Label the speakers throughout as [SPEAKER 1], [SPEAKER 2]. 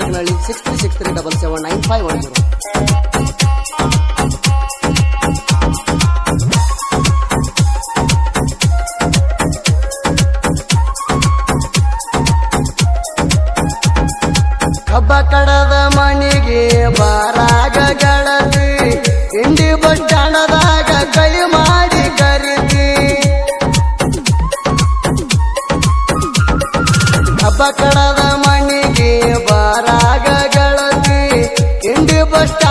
[SPEAKER 1] Thirthahalli six three six three double seven nine five one zero. ಕಬ್ಬ ಕಡದ ಮನೆಗೆ ಬಾರಾಗಗಳ costa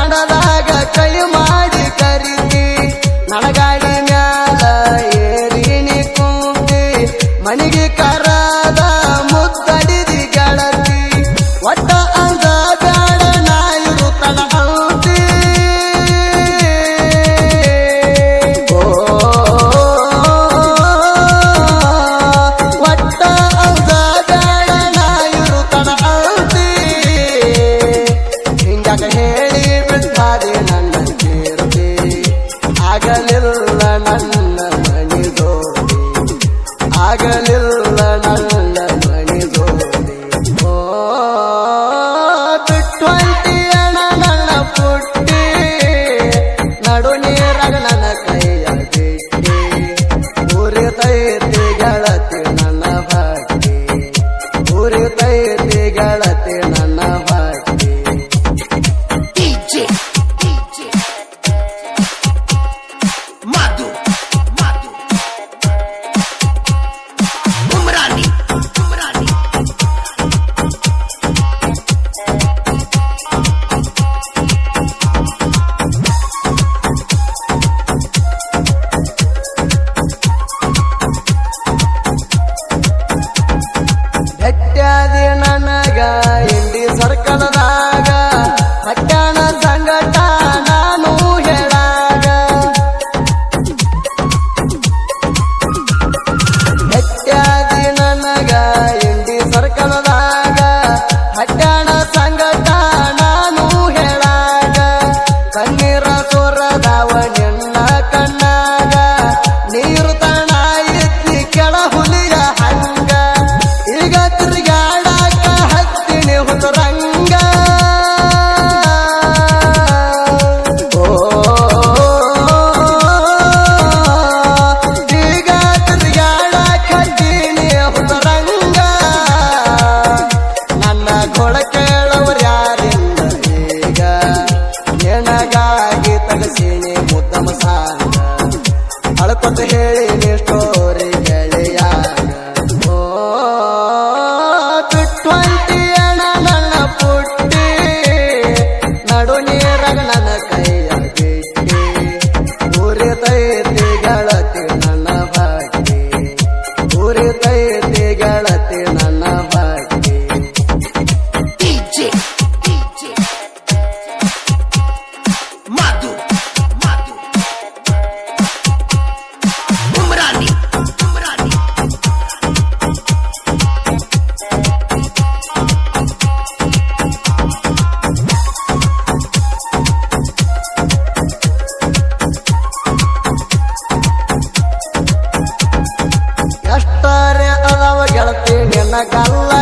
[SPEAKER 1] I na galã.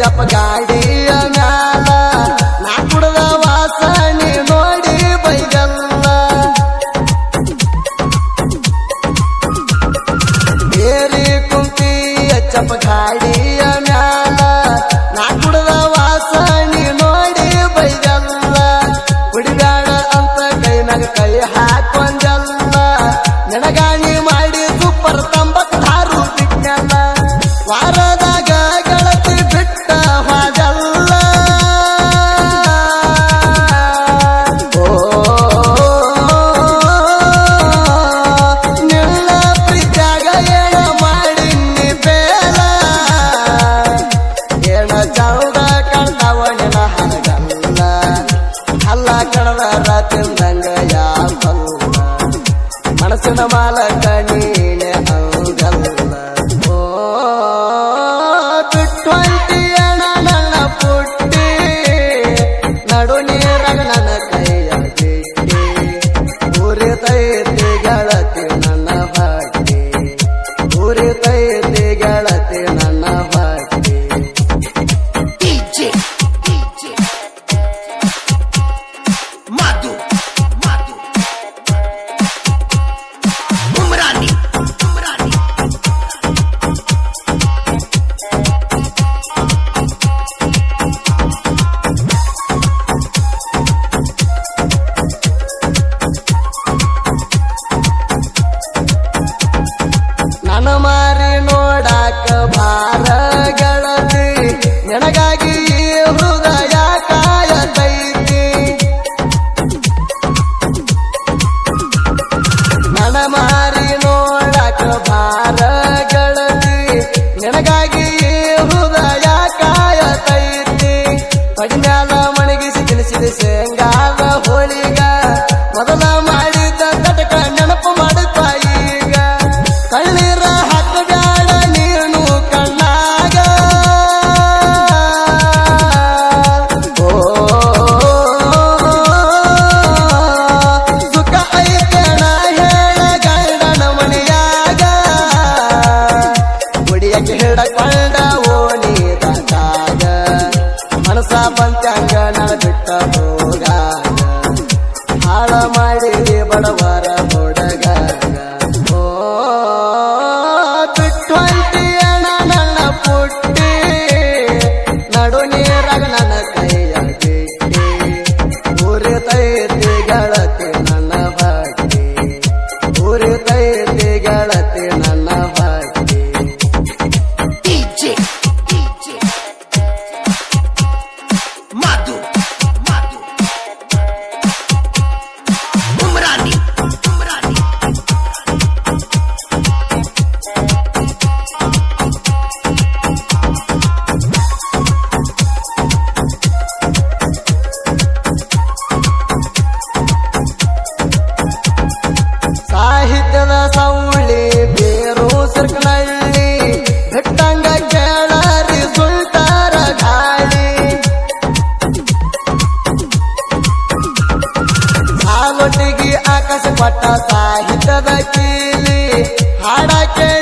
[SPEAKER 1] ಚಪಗಾಡಿ like it.